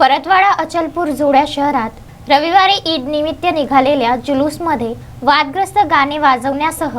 परतवाडा अचलपूर जोड्या शहरात रविवारी ईद निमित्त निघालेल्या जुलूसमध्ये वादग्रस्त गाणे वाजवण्यासह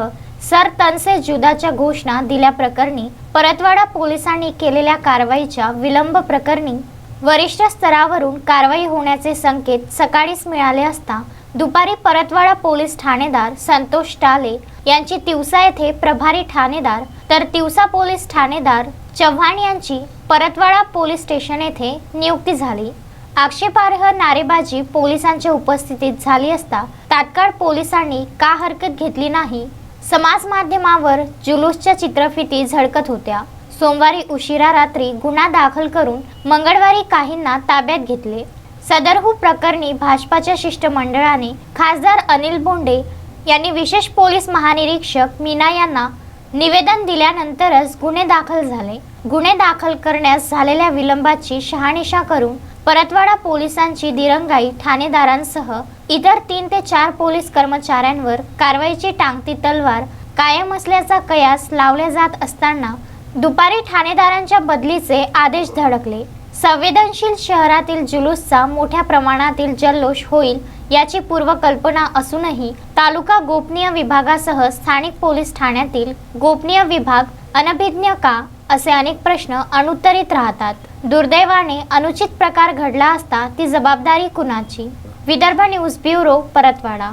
सर तनसे जुदाच्या घोषणा दिल्याप्रकरणी परतवाडा पोलिसांनी केलेल्या कारवाईच्या विलंब प्रकरणी वरिष्ठ स्तरावरून कारवाई होण्याचे संकेत सकाळीच मिळाले असता दुपारी परतवाडा पोलीस ठाणेदार संतोष टाले यांची तिवसा येथे प्रभारी ठाणेदार तर तिवसा पोलीस ठाणेदार चव्हाण यांची परतवाडा पोलीस स्टेशन येथे नियुक्ती झाली. आक्षेपार्ह नारेबाजी पोलिसांच्या उपस्थितीत झाली असता तात्काळ पोलिसांनी का हरकत घेतली नाही? समाज माध्यमावर जुलूसच्या चित्रफिती झळकत होत्या. सोमवारी उशिरा रात्री गुन्हा दाखल करून मंगळवारी काहींना ताब्यात घेतले. सदरहू प्रकरणी भाजपाच्या शिष्टमंडळाने खासदार अनिल बोंडे यांनी विशेष पोलीस महानिरीक्षक मीना यांना निवेदन दिल्यानंतरच गुन्हे दाखल झाले. गुन्हे दाखल करण्यास झालेल्या विलंबाची शहानिशा करून परतवाडा पोलिसांची दिरंगाई ठाणेदारांसह इतर तीन ते चार पोलीस कर्मचाऱ्यांवर कारवाईची टांगती तलवार कायम असल्याचा कयास लावले जात असताना दुपारी ठाणेदारांच्या बदलीचे आदेश धडकले. संवेदनशील शहरातील जुलूसचा मोठ्या प्रमाणातील जल्लोष होईल याची पूर्वकल्पना असूनही तालुका गोपनीय विभागासह स्थानिक पोलीस ठाण्यातील गोपनीय विभाग अनभिज्ञ का असे अनेक प्रश्न अनुत्तरित राहतात. दुर्दैवाने अनुचित प्रकार घडला असता ती जबाबदारी कुणाची? Vidarbha news bureau Paratwada.